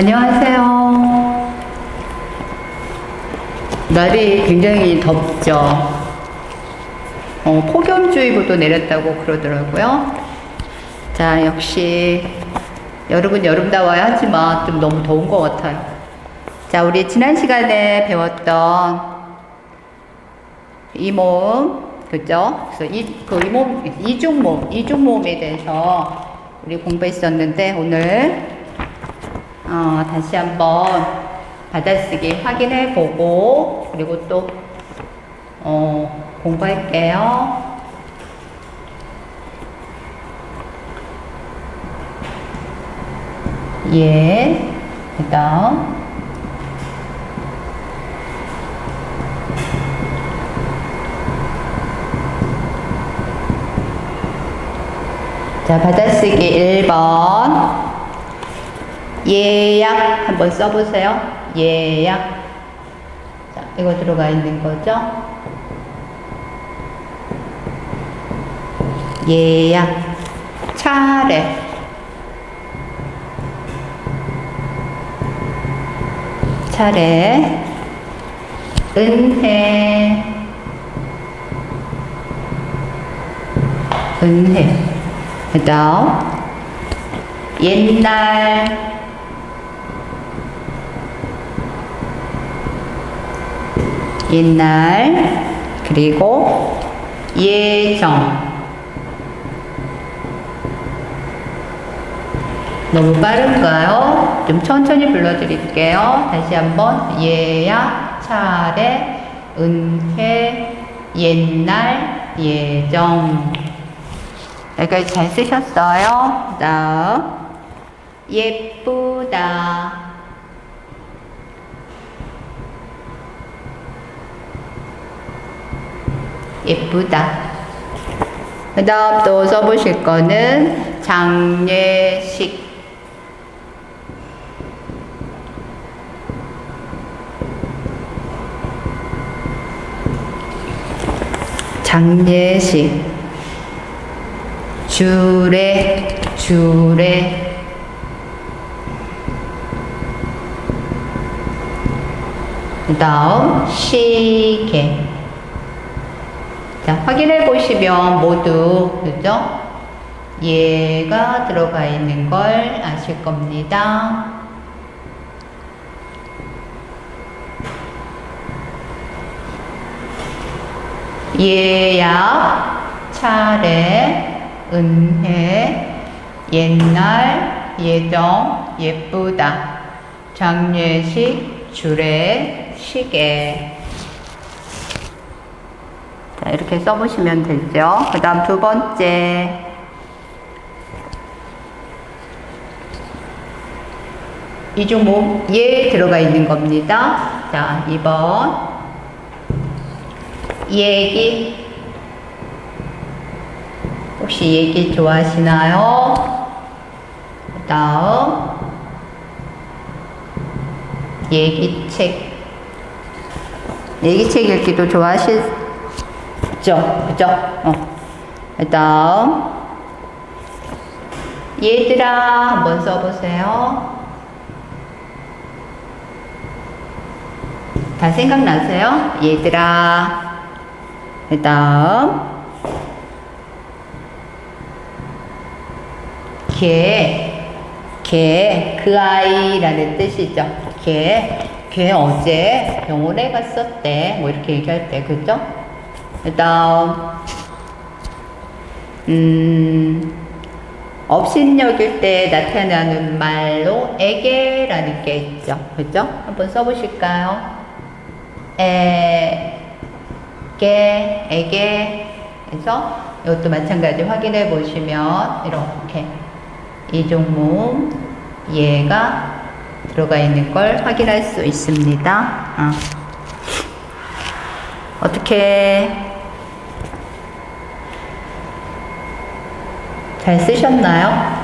안녕하세요. 날이 굉장히 덥죠. 어, 폭염주의보도 내렸다고 그러더라고요. 자, 역시 여름은 여름다워야 하지만 좀 너무 더운 것 같아요. 자, 우리 지난 시간에 배웠던 이 몸, 그죠? 그래서 이, 그 이 몸, 이중 몸, 이중 몸에 대해서 우리 공부했었는데 오늘 어, 다시 한번 받아쓰기 확인해 보고 그리고 또 어, 공부할게요. 예, 그 다음 자, 받아쓰기 1번. 예약 한번 써보세요. 예약. 자, 이거 들어가 있는 거죠? 예약. 차례. 차례. 은혜. 은혜. 그 다음, 옛날, 옛날, 그리고 예정. 너무 빠른가요? 좀 천천히 불러드릴게요. 다시 한번 예약, 차례, 은혜, 옛날, 예정. 여기까지 잘 쓰셨어요. 다음 예쁘다. 예쁘다. 그 다음 또 써보실 거는 장례식. 장례식. 주례, 주례. 그 다음, 시계. 자, 확인해 보시면 모두, 그죠? 얘가 들어가 있는 걸 아실 겁니다. 예약, 차례, 은혜, 옛날, 예정, 예쁘다, 장례식, 주례, 시계. 자, 이렇게 써보시면 되죠. 그 다음 두 번째. 이중 몸, 예 들어가 있는 겁니다. 자, 2번. 얘기. 혹시 얘기 좋아하시나요? 그 다음. 얘기책. 얘기책 읽기도 좋아하 시죠? 그죠? 어. 그 다음. 얘들아, 한번 써보세요. 다 생각나세요? 얘들아. 그 다음, 걔, 걔, 그 아이라는 뜻이죠. 걔, 걔 어제 병원에 갔었대. 뭐 이렇게 얘기할 때, 그죠? 그 다음, 음, 업신여길 때 나타나는 말로 에게라는 게 있죠. 그죠? 한번 써보실까요? 에, 게, 에게 해서 이것도 마찬가지 확인해 보시면 이렇게 이종몸 얘가 들어가 있는 걸 확인할 수 있습니다. 어. 어떻게 잘 쓰셨나요?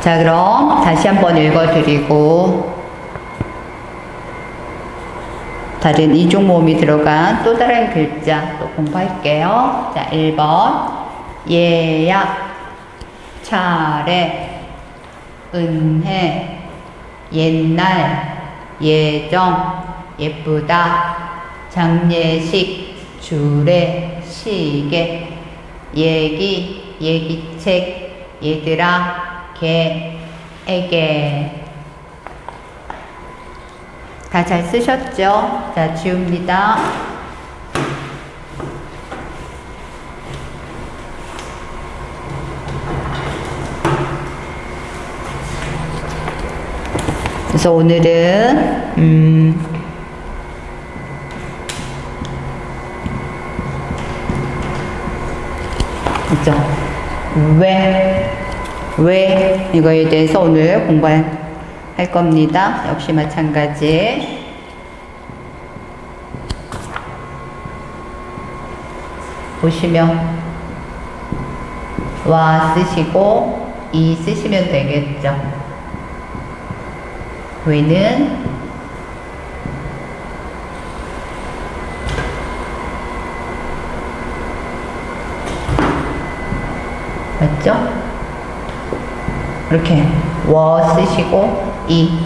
자, 그럼 다시 한번 읽어드리고 다른 이중 모음이 들어간 또 다른 글자 또 공부할게요. 자, 1번. 예약, 차례, 은혜, 옛날, 예정, 예쁘다, 장례식, 주례, 시계, 얘기, 얘기책, 얘들아, 개, 에게. 다 잘 쓰셨죠? 자, 지웁니다. 그래서 오늘은, 음, 그죠? 왜, 왜, 이거에 대해서 오늘 공부할 겁니다. 역시 마찬가지. 보시면, 와 쓰시고, 이 쓰시면 되겠죠. 왜는 맞죠? 이렇게 워 쓰시고 이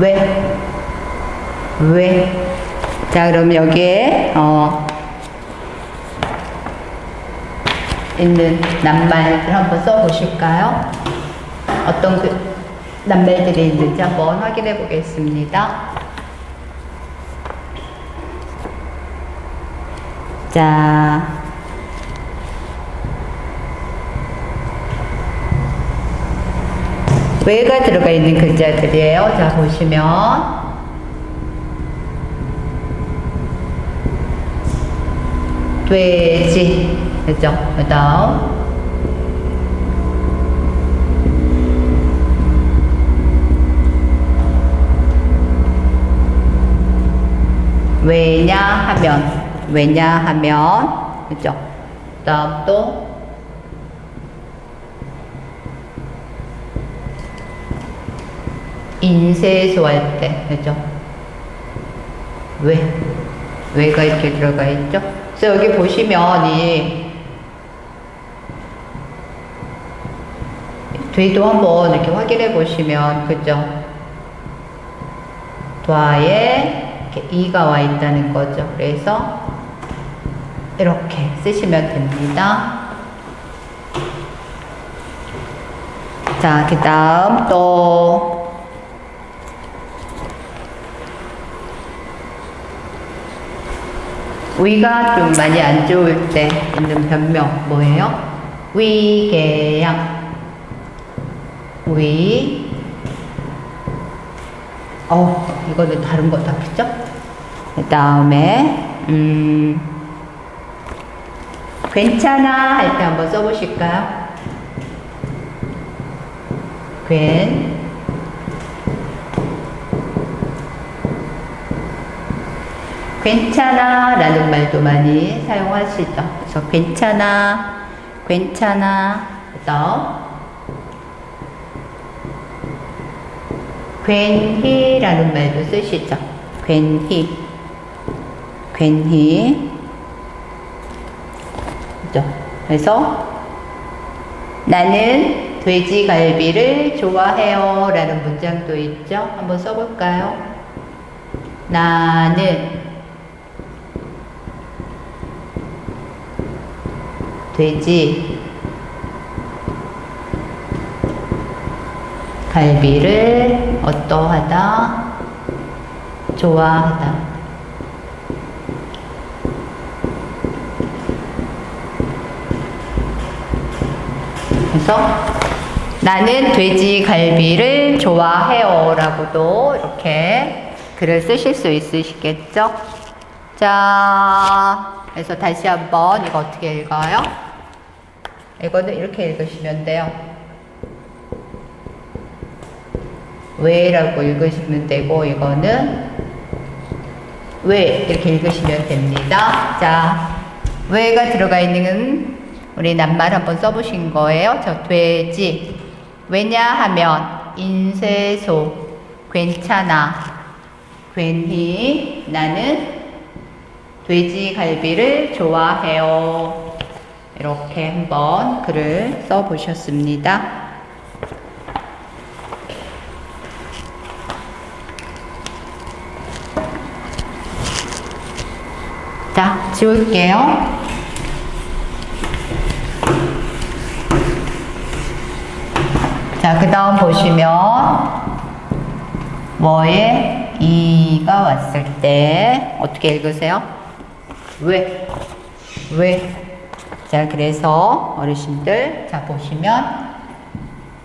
왜? 왜? 자, 그럼 여기에, 어, 있는 낱말들 한번 써보실까요? 어떤 그 낱말들이 있는지 한번 확인해 보겠습니다. 자, 왜가 들어가 있는 글자들이에요. 자, 보시면. 돼지. 그 다음. 왜냐하면, 왜냐하면, 그죠? 그 다음 또, 인쇄소 할 때, 그죠? 왜? 왜가 이렇게 들어가 있죠? 그래서 여기 보시면 이 뒤도 한번 이렇게 확인해 보시면, 그죠? 도아에 이렇게 이가 와 있다는 거죠. 그래서 이렇게 쓰시면 됩니다. 자, 그 다음 또 위가 좀 많이 안 좋을 때 있는 변명 뭐예요? 위궤양 위 어, 이거는 다른 거다, 그죠? 그 다음에, 음, 괜찮아 할 때 한번 써보실까요? 괜, 괜찮아 라는 말도 많이 사용하시죠. 그래서 괜찮아, 괜찮아, 그 다음, 괜히라는 말도 쓰시죠. 괜히, 괜히. 그죠? 그래서 나는 돼지갈비를 좋아해요 라는 문장도 있죠. 한번 써볼까요? 나는 돼지 갈비를 어떠하다 좋아하다 그래서 나는 돼지 갈비를 좋아해요 라고도 이렇게 글을 쓰실 수 있으시겠죠 자 그래서 다시 한번 이거 어떻게 읽어요? 이거는 이렇게 읽으시면 돼요. 왜라고 읽으시면 되고 이거는 왜 이렇게 읽으시면 됩니다. 자, 왜가 들어가 있는 우리 낱말 한번 써보신 거예요. 저 돼지 왜냐하면 인쇄소 괜찮아 괜히 나는 돼지갈비를 좋아해요. 이렇게 한번 글을 써 보셨습니다. 자, 지울게요. 자, 그 다음 보시면, 뭐에 이가 왔을 때, 어떻게 읽으세요? 왜? 왜? 자, 그래서 어르신들, 자, 보시면,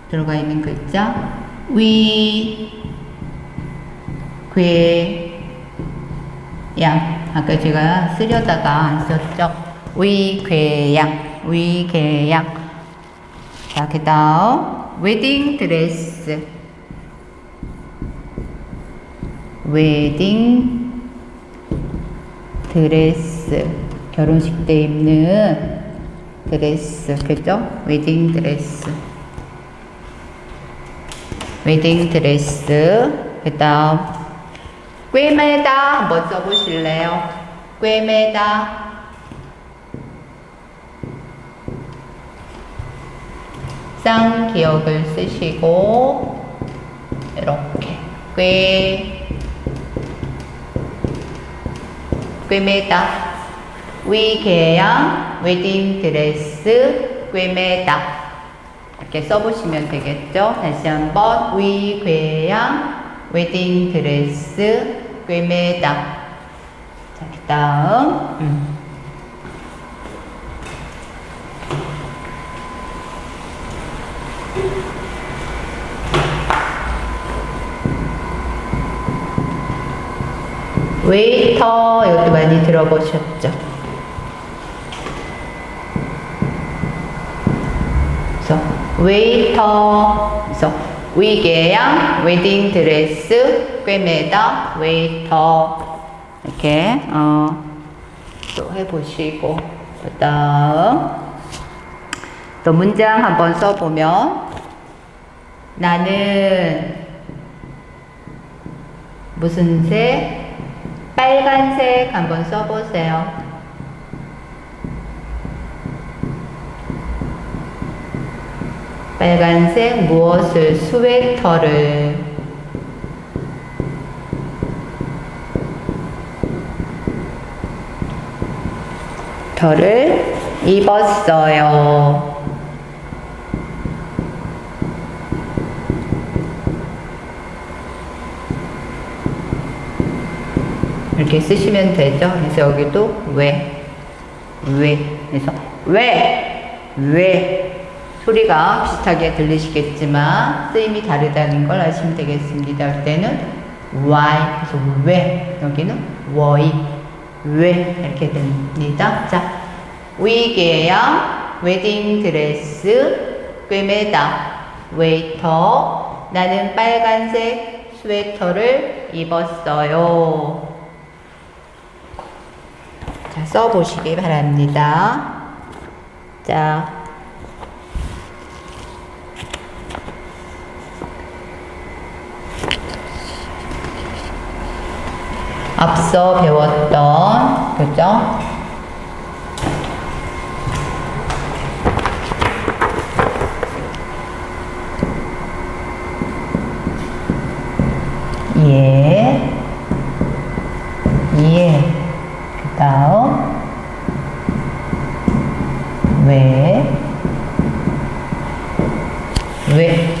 들어가 있는 글자, 위, 괴, 양. 아까 제가 쓰려다가 안 썼죠? 위궤양, 위궤양. 자, 그 다음, 웨딩 드레스. 웨딩 드레스. 결혼식 때 입는 드레스. 그죠? 웨딩 드레스. 웨딩 드레스. 그 다음, 꿰매다 한번 써보실래요? 꿰매다. 쌍기역을 쓰시고 이렇게 꿰 꿰매다 위계양 웨딩 드레스 꿰매다 이렇게 써보시면 되겠죠? 다시 한번 위궤양 웨딩 드레스 꿰매다 자, 그 다음 음. 웨이터 이것도 많이 들어보셨죠? 그래서 웨이터 그래서 위계양 웨딩 드레스 꿰매다 웨이터 이렇게 어, 또 해보시고 그 다음 또 문장 한번 써보면 나는 무슨 색? 빨간색 한번 써보세요. 빨간색 무엇을 스웨터를 터를 입었어요. 이렇게 쓰시면 되죠. 그래서 여기도 왜, 왜, 그래서 왜, 왜 소리가 비슷하게 들리시겠지만 쓰임이 다르다는 걸 아시면 되겠습니다. 그때는 why, 그래서 왜, 여기는 why, 왜 이렇게 됩니다. 자, 위계양, 웨딩 드레스, 꿰매다, 웨이터, 나는 빨간색 스웨터를 입었어요. 자, 써보시기 바랍니다. 자, 앞서 배웠던, 그죠? 예, 예. 그 다음, 왜, 왜.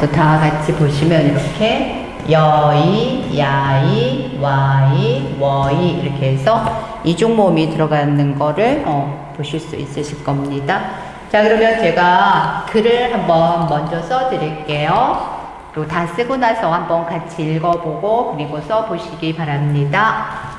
또 다 같이 보시면 이렇게 여이, 야이, 와이, 워이 이렇게 해서 이중 모음이 들어가는 거를 어, 보실 수 있으실 겁니다. 자 그러면 제가 글을 한번 먼저 써드릴게요. 또 다 쓰고 나서 한번 같이 읽어보고 그리고 써보시기 바랍니다.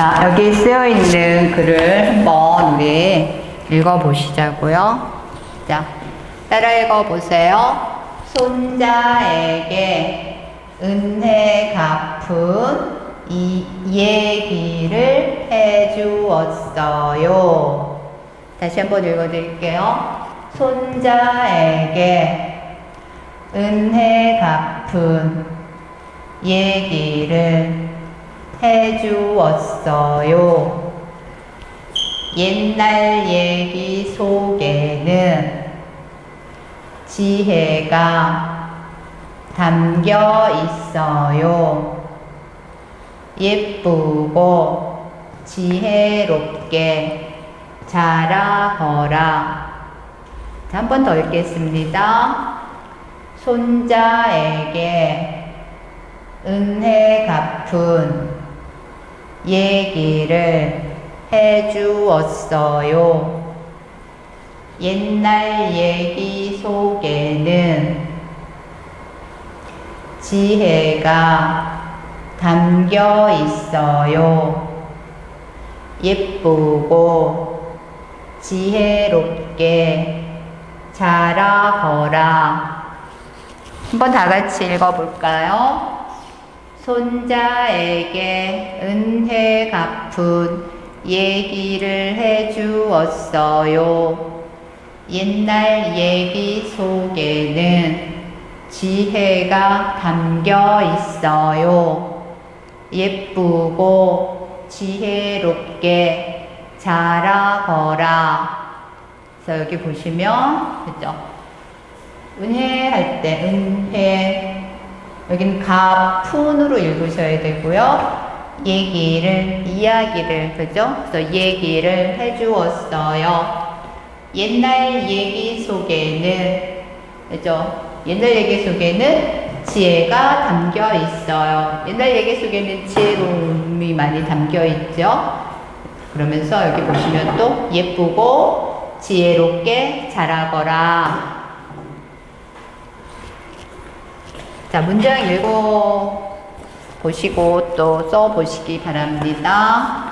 자, 여기 쓰여 있는 글을 한번 우리 읽어보시자고요. 자, 따라 읽어보세요. 손자에게 은혜 갚은 이 얘기를 해주었어요. 다시 한번 읽어드릴게요. 손자에게 은혜 갚은 얘기를 해주었어요. 옛날 얘기 속에는 지혜가 담겨 있어요. 예쁘고 지혜롭게 자라거라. 한 번 더 읽겠습니다. 손자에게 은혜 갚은 얘기를 해 주었어요. 옛날 얘기 속에는 지혜가 담겨 있어요. 예쁘고 지혜롭게 자라거라. 한번 다 같이 읽어볼까요? 손자에게 은혜 갚은 얘기를 해주었어요. 옛날 얘기 속에는 지혜가 담겨 있어요. 예쁘고 지혜롭게 자라거라. 그래서 여기 보시면, 그죠? 은혜 할 때, 은혜. 여기는 가푼으로 읽으셔야 되고요. 얘기를, 이야기를, 그죠? 그래서 얘기를 해주었어요. 옛날 얘기 속에는, 그죠? 옛날 얘기 속에는 지혜가 담겨 있어요. 옛날 얘기 속에는 지혜로움이 많이 담겨 있죠. 그러면서 여기 보시면 또 예쁘고 지혜롭게 자라거라. 자, 문장 읽어 보시고 또 써 보시기 바랍니다.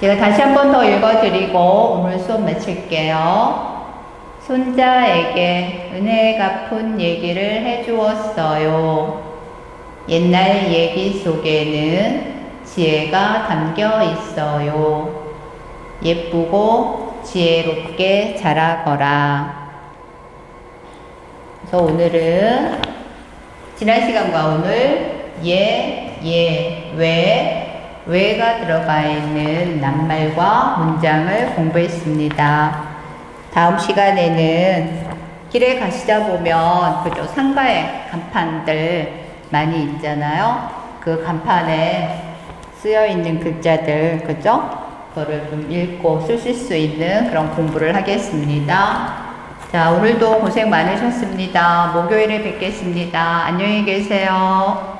제가 다시 한 번 더 읽어 드리고 오늘 수업 마칠게요. 손자에게 은혜 갚은 얘기를 해 주었어요. 옛날 얘기 속에는 지혜가 담겨 있어요. 예쁘고 지혜롭게 자라거라. 그래서 오늘은 지난 시간과 오늘 예, 예, 왜, 왜가 들어가 있는 낱말과 문장을 공부했습니다. 다음 시간에는 길에 가시다 보면 그죠 상가에 간판들 많이 있잖아요. 그 간판에 쓰여 있는 글자들 그죠? 그거를 좀 읽고 쓰실 수 있는 그런 공부를 하겠습니다. 자, 오늘도 고생 많으셨습니다. 목요일에 뵙겠습니다. 안녕히 계세요.